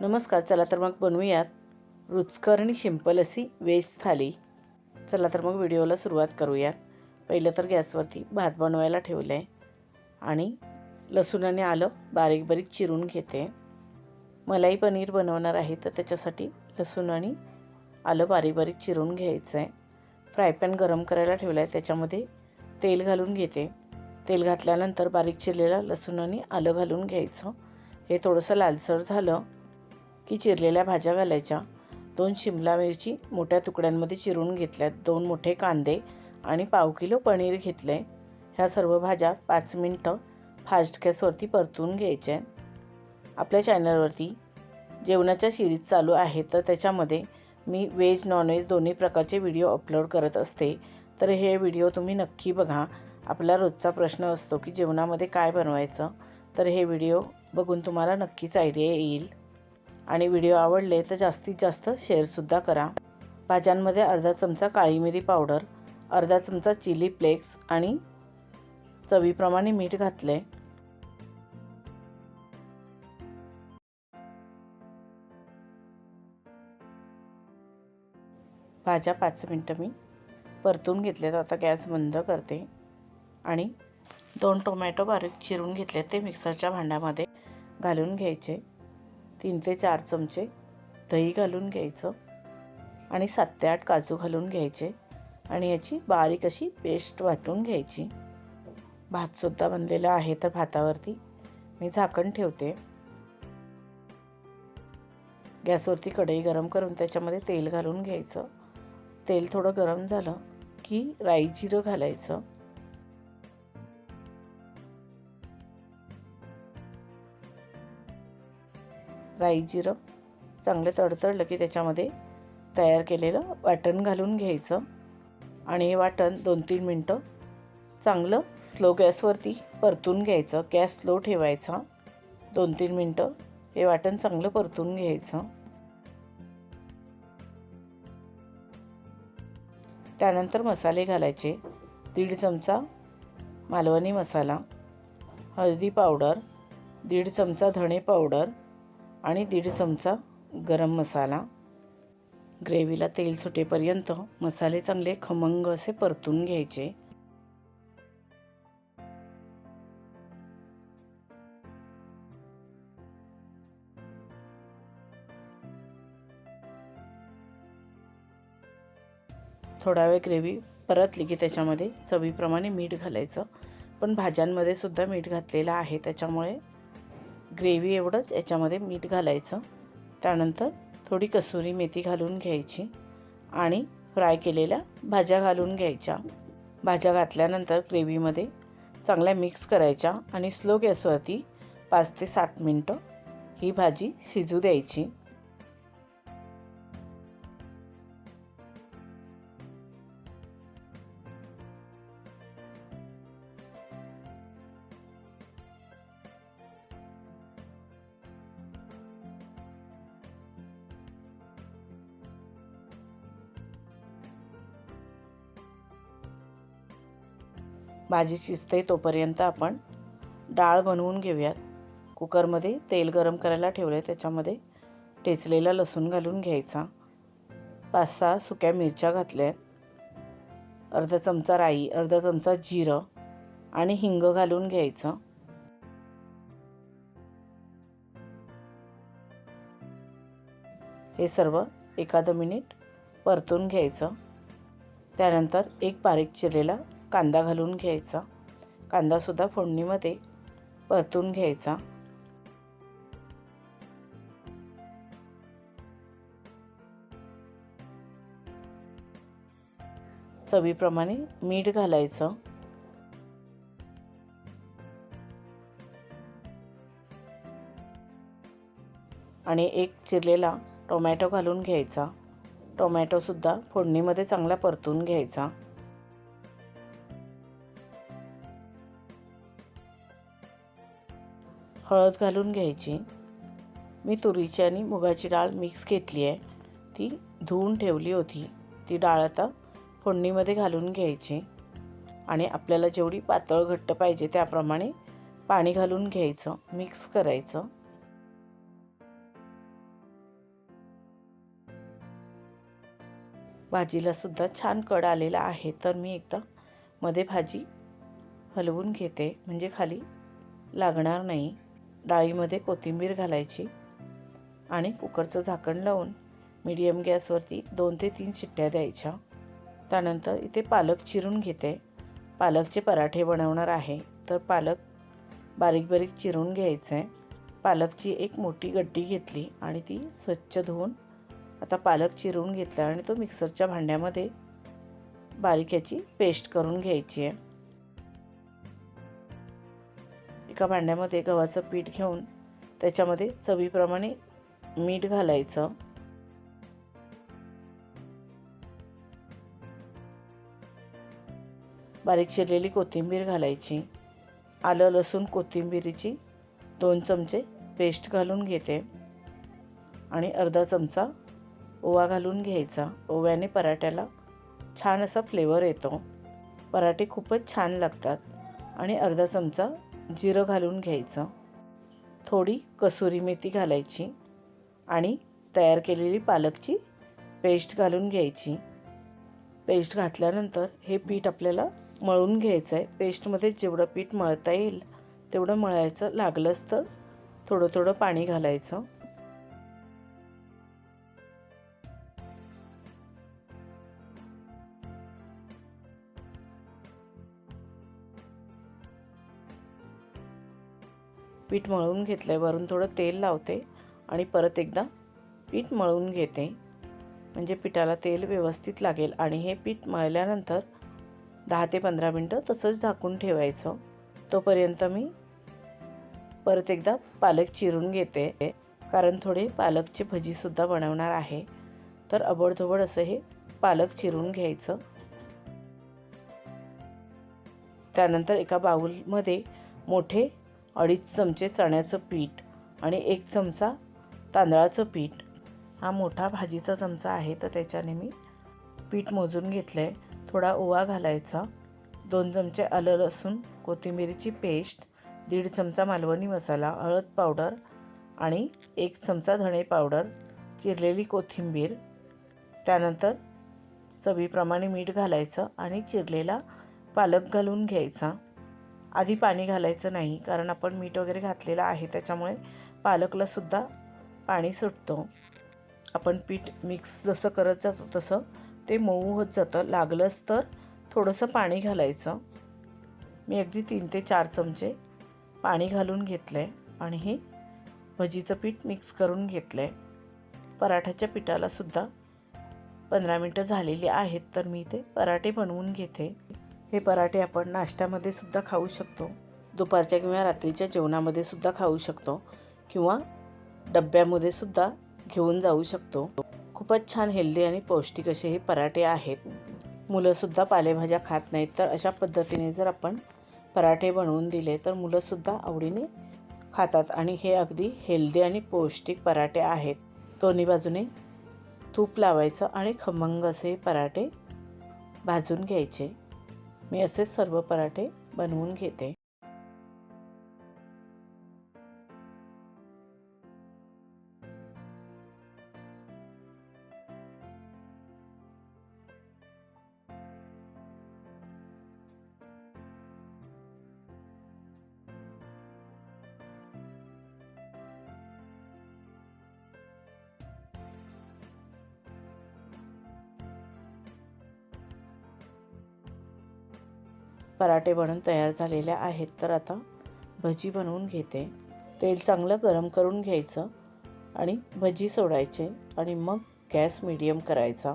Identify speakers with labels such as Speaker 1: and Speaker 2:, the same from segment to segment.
Speaker 1: नमस्कार चला तर मग बनवूयात रुचकर आणि सिंपल अशी वेज थाली. चला तर मग व्हिडिओला सुरुवात करूयात. पहिलं तर गॅसवरती भात बनवायला ठेवलं आहे आणि लसूण आणि आलं बारीक बारीक चिरून घेते. मलाई पनीर बनवणार आहे तर त्याच्यासाठी लसूण आणि आलं बारीक बारीक चिरून घ्यायचं आहे फ्राय पॅन गरम करायला ठेवला आहे त्याच्यामध्ये तेल घालून घेते. तेल घातल्यानंतर बारीक चिरलेलं लसूण आणि आलं घालून घ्यायचं. हे थोडंसं लालसर झालं की चिरलेल्या भाज्या घालायच्या. दोन शिमला मिरची मोठ्या तुकड्यांमध्ये चिरून घेतल्यात. दोन मोठे कांदे आणि पाव किलो पनीर घेतलं आहे ह्या सर्व भाज्या पाच मिनटं फास्ट गॅसवरती परतून घ्यायच्या आहेत. आपल्या चॅनलवरती जेवणाच्या सिरीज चालू आहे तर त्याच्यामध्ये मी व्हेज नॉनव्हेज दोन्ही प्रकारचे व्हिडिओ अपलोड करत असते. तर हे व्हिडिओ तुम्ही नक्की बघा. आपला रोजचा प्रश्न असतो की जेवणामध्ये काय बनवायचं? तर हे व्हिडिओ बघून तुम्हाला नक्कीच आयडिया येईल. आणि व्हिडिओ आवडले तर जास्तीत जास्त शेअरसुद्धा करा. भाज्यांमध्ये अर्धा चमचा काळी मिरी पावडर अर्धा चमचा चिली फ्लेक्स आणि चवीप्रमाणे मीठ घातले. भाज्या पाच मिनटं मी परतून घेतल्यात आता गॅस बंद करते आणि दोन टोमॅटो बारीक चिरून घेतले ते मिक्सरच्या भांड्यामध्ये घालून घ्यायचे. तीन ते चार चमचे दही घालून घ्यायचं आणि सात ते आठ काजू घालून घ्यायचे आणि याची बारीक अशी पेस्ट वाटून घ्यायची. भातसुद्धा बनलेला आहे तर भातावरती मी झाकण ठेवते. गॅसवरती कढई गरम करून त्याच्यामध्ये तेल घालून घ्यायचं. तेल थोडं गरम झालं की राई जिरं घालायचं. राई जिरं चांगलं तडतडलं की त्याच्यामध्ये तयार केलेलं वाटण घालून घ्यायचं. आणि हे वाटण दोन तीन मिनटं चांगलं स्लो गॅसवरती परतून घ्यायचं. गॅस स्लो ठेवायचा. दोन तीन मिनटं हे वाटण चांगलं परतून घ्यायचं. त्यानंतर मसाले घालायचे. दीड चमचा मालवणी मसाला हळदी पावडर दीड चमचा धणे पावडर आणि दीड चमचा गरम मसाला. ग्रेव्हीला तेल सुटेपर्यंत मसाले चांगले खमंग असे परतून घ्यायचे. थोडा वेळ ग्रेव्ही परतली की त्याच्यामध्ये चवीप्रमाणे मीठ घालायचं. पण भाज्यांमध्ये सुद्धा मीठ घातलेलं आहे त्याच्यामुळे ग्रेव्ही एवढंच याच्यामध्ये मीठ घालायचं. त्यानंतर थोडी कसुरी मेथी घालून घ्यायची आणि फ्राय केलेल्या भाज्या घालून घ्यायच्या. भाज्या घातल्यानंतर ग्रेव्हीमध्ये चांगल्या मिक्स करायच्या आणि स्लो गॅसवरती पाच ते सात मिनटं ही भाजी शिजू द्यायची. भाजी शिजते तोपर्यंत आपण डाळ बनवून घेऊयात. कुकरमध्ये तेल गरम करायला ठेवलं आहे त्याच्यामध्ये टेचलेला लसूण घालून घ्यायचा. पाच सहा सुक्या मिरच्या घातल्या अर्धा चमचा राई अर्धा चमचा जिरं आणि हिंग घालून घ्यायचं. हे सर्व एखादं मिनिट परतून घ्यायचं. त्यानंतर एक बारीक चिरलेला कांदा घालून घ्यायचा. कांदासुद्धा फोडणीमध्ये परतून घ्यायचा. चवीप्रमाणे मीठ घालायचं. आणि एक चिरलेला टोमॅटो घालून घ्यायचा. टोमॅटोसुद्धा फोडणीमध्ये चांगला परतून घ्यायचा. हळद घालून घ्यायची. मी तुरीची आणि मुगाची डाळ मिक्स घेतली आहे. ती धुवून ठेवली होती. ती डाळ आता फोडणीमध्ये घालून घ्यायची. आणि आपल्याला जेवढी पातळ घट्ट पाहिजे त्याप्रमाणे पाणी घालून घ्यायचं. मिक्स करायचं. भाजीला सुद्धा छान कड आलेला आहे. तर मी एकदा मध्ये भाजी हलवून घेते. म्हणजे खाली लागणार नाही. डाळीमध्ये कोथिंबीर घालायची आणि कुकरचं झाकण लावून मीडियम गॅसवरती दोन ते तीन शिट्ट्या द्यायच्या. त्यानंतर इथे पालक चिरून घेते. पालकचे पराठे बनवणार आहे तर पालक बारीक बारीक चिरून घ्यायचं. आहे पालकची एक मोठी गड्डी घेतली आणि ती स्वच्छ धुवून आता पालक चिरून घेतला आणि तो मिक्सरच्या भांड्यामध्ये बारीक याची पेस्ट करून घ्यायची आहे. एका भांड्यामध्ये गव्हाचं पीठ घेऊन त्याच्यामध्ये चवीप्रमाणे मीठ घालायचं. बारीक चिरलेली कोथिंबीर घालायची. आलं लसूण कोथिंबीरीची दोन चमचे पेस्ट घालून घेते. आणि अर्धा चमचा ओवा घालून घ्यायचा. ओव्याने पराठ्याला छान असा फ्लेवर येतो. पराठे खूपच छान लागतात. आणि अर्धा चमचा जिरं घालून घ्यायचं. थोडी कसुरी मेथी घालायची आणि तयार केलेली पालकची पेस्ट घालून घ्यायची. पेस्ट घातल्यानंतर हे पीठ आपल्याला मळून घ्यायचं आहे पेस्टमध्ये जेवढं पीठ मळता येईल तेवढं मळायचं लागलंच तर थोडं थोडं पाणी घालायचं. पीठ मळून घेतलं आहे वरून थोडं तेल लावते आणि परत एकदा पीठ मळून घेते. म्हणजे पिठाला तेल व्यवस्थित लागेल आणि हे पीठ मळल्यानंतर दहा ते पंधरा मिनटं तसंच झाकून ठेवायचं. तोपर्यंत मी परत एकदा पालक चिरून घेते. कारण थोडे पालकची भजीसुद्धा बनवणार आहे. तर अबडधोबड असं हे पालक चिरून घ्यायचं. त्यानंतर एका बाऊलमध्ये मोठे अडीच चमचे चण्याचं पीठ आणि एक चमचा तांदळाचं पीठ. हा मोठा भाजीचा चमचा आहे तर त्याच्याने मी पीठ मोजून घेतलं आहे थोडा ओवा घालायचा. दोन चमचे आलं लसूण कोथिंबिरीची पेस्ट दीड चमचा मालवणी मसाला हळद पावडर आणि एक चमचा धणे पावडर चिरलेली कोथिंबीर. त्यानंतर चवीप्रमाणे मीठ घालायचं आणि चिरलेला पालक घालून घ्यायचा. आधी पाणी घालायचं नाही कारण आपण मीठ वगैरे घातलेलं आहे त्याच्यामुळे पालकलासुद्धा पाणी सुटतो. आपण पीठ मिक्स जसं करत जातो तसं ते मऊ होत जातं. लागलंच तर थोडंसं पाणी घालायचं. मी अगदी तीन ते चार चमचे पाणी घालून घेतलं आहे आणि हे भजीचं पीठ मिक्स करून घेतलं आहे पराठ्याच्या पिठालासुद्धा पंधरा मिनटं झालेली आहेत तर मी ते पराठे बनवून घेते. हे पराठे आपण नाश्त्यामध्ये सुद्धा खाऊ शकतो. दुपारच्या किंवा रात्रीच्या जेवणामध्ये सुद्धा खाऊ शकतो किंवा डब्यामध्ये सुद्धा घेऊन जाऊ शकतो. खूपच छान हेल्दी आणि पौष्टिक असे हे पराठे आहेत. मुलंसुद्धा पालेभाज्या खात नाहीत तर अशा पद्धतीने जर आपण पराठे बनवून दिले तर मुलंसुद्धा आवडीने खातात आणि हे अगदी हेल्दी आणि पौष्टिक पराठे आहेत. दोन्ही बाजूने तूप लावायचं आणि खमंग असे पराठे भाजून घ्यायचे. मी असे सर्व पराठे बनवून घेते. पराठे बनवून तयार झालेले आहेत. तर आता भजी बनवून घेते. तेल चांगलं गरम करून घ्यायचं आणि भजी सोडायचे आणि मग गॅस मिडियम करायचा.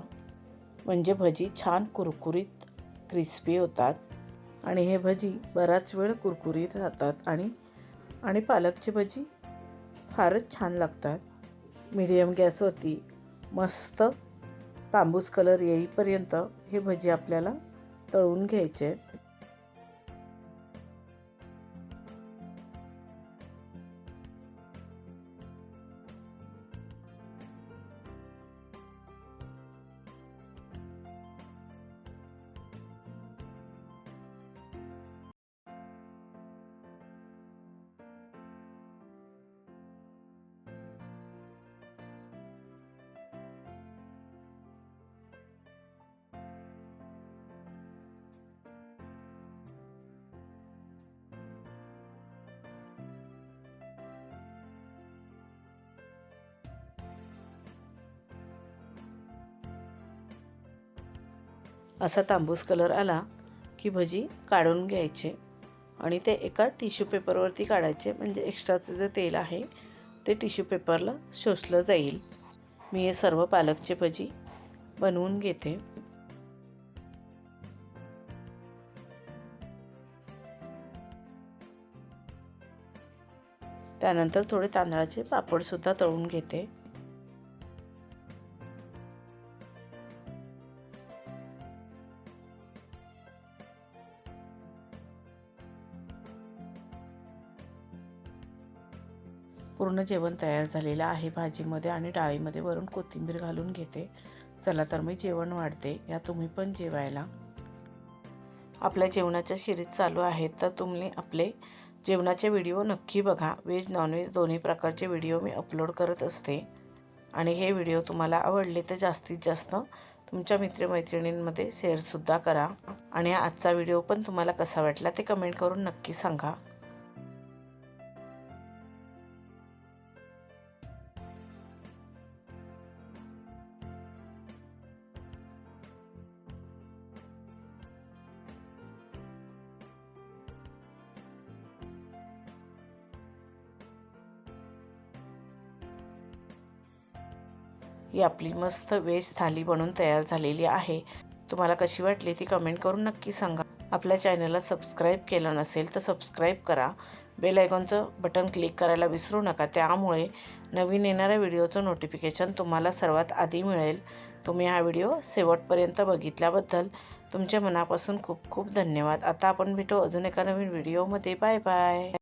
Speaker 1: म्हणजे भजी छान कुरकुरीत क्रिस्पी होतात. आणि हे भजी बराच वेळ कुरकुरीत राहतात आणि आणि पालकची भजी फारच छान लागतात. मिडियम गॅसवरती मस्त तांबूस कलर येईपर्यंत हे भजी आपल्याला तळून घ्यायचे असा तांबूस कलर आला की भजी काढून घ्यायचे आणि ते एका टिश्यू पेपरवरती काढायचे. म्हणजे एक्स्ट्राचं जे तेल आहे ते टिश्यू पेपरला शोषलं जाईल. मी हे सर्व पालकचे भजी बनवून घेते. त्यानंतर थोडे तांदळाचे पापडसुद्धा तळून घेते. जेवण तयार झालेलं आहे भाजीमध्ये आणि डाळीमध्ये वरून कोथिंबीर घालून घेते. चला तर मी जेवण वाढते. या तुम्ही पण जेवायला. आपल्या जेवणाच्या शिरीत चालू आहेत. तर तुम्ही आपले जेवणाचे व्हिडिओ नक्की बघा. व्हेज नॉनव्हेज दोन्ही प्रकारचे व्हिडिओ मी अपलोड करत असते. आणि हे व्हिडिओ तुम्हाला आवडले तर जास्तीत जास्त तुमच्या मित्रमैत्रिणींमध्ये शेअरसुद्धा करा. आणि आजचा व्हिडिओ पण तुम्हाला कसा वाटला ते कमेंट करून नक्की सांगा. ही आपली मस्त वेज थाली बनून तयार झालेली आहे. तुम्हाला कशी वाटली ती कमेंट करून नक्की सांगा. आपल्या चॅनलला सबस्क्राईब केलं नसेल तर सबस्क्राईब करा. बेल आयकॉनचं बटन क्लिक करायला विसरू नका. त्यामुळे नवीन येणाऱ्या व्हिडिओचं नोटिफिकेशन तुम्हाला सर्वात आधी मिळेल. तुम्ही हा व्हिडिओ शेवटपर्यंत बघितल्याबद्दल तुमच्या मनापासून खूप खूप धन्यवाद. आता आपण भेटू अजून एका नवीन व्हिडिओमध्ये बाय बाय